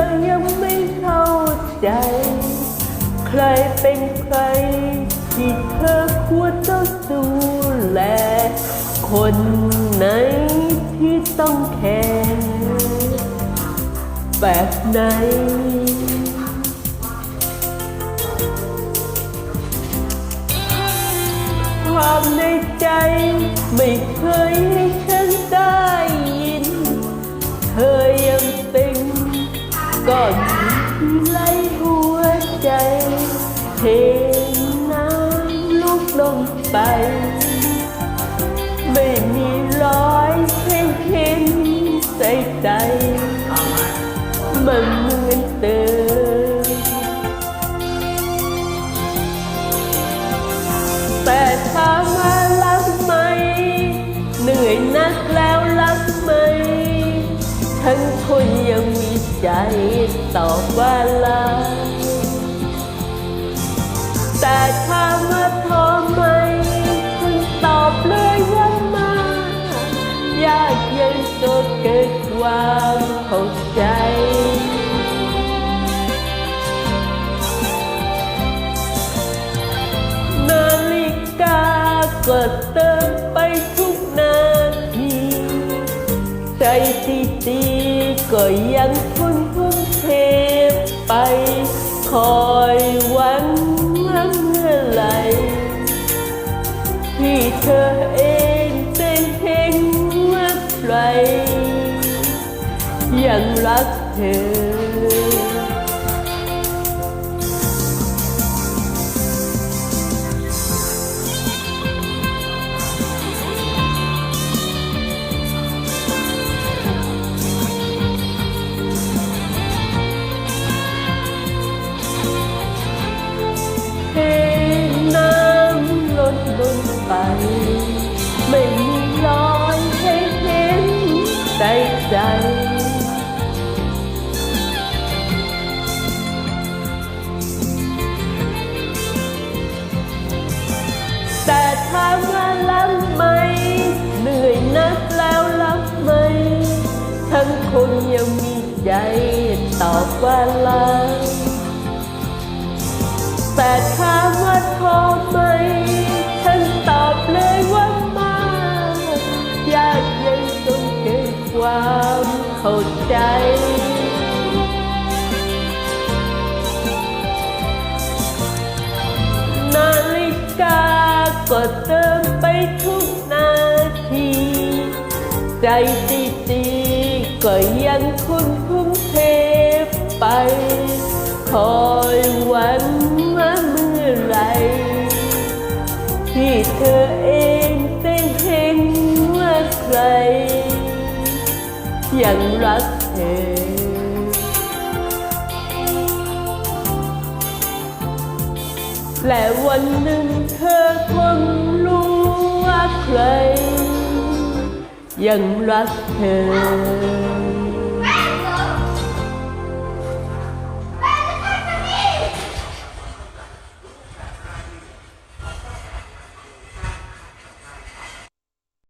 ธอยังไม่เข้าใจ ใครเป็นใคร ที่เธอควรต้องดูแล คนไหนที่ต้องแคร์แบบไหนความในใจไม่เคย ไหลหัวใจเทน้ำลุกลงไป ไม่มีรอยให้เห็นใส่ใจมัน ใจตอบว่ารักแต่ถามว่าท้อไหมฉันตอบเลยว่ามา ยากเยังก็เกิดความเข้าใจนาฬิกาก็เติมไปทุกนาทีใจที่ตีก็ยังคุ คอยหวังว่าเมื่อไหร่ที่เธอเองเป็นเห็นว่าใครยังรักเธอ ตอบว่ารักแต่ถามว่าท้อไหมฉันตอบเลยว่าไมากอยากยังต้องเกิดความเข้าใจนาฬิกาก็เติมไปทุกนาที ใจตีตีก็ยังคุณทุ่มเท ไป คอยวันว่าเมื่อไร ที่เธอเองได้เห็นว่าใคร ยังรักเธอและวันหนึ่งเธอคงรู้ว่าใคร ยังรักเธอ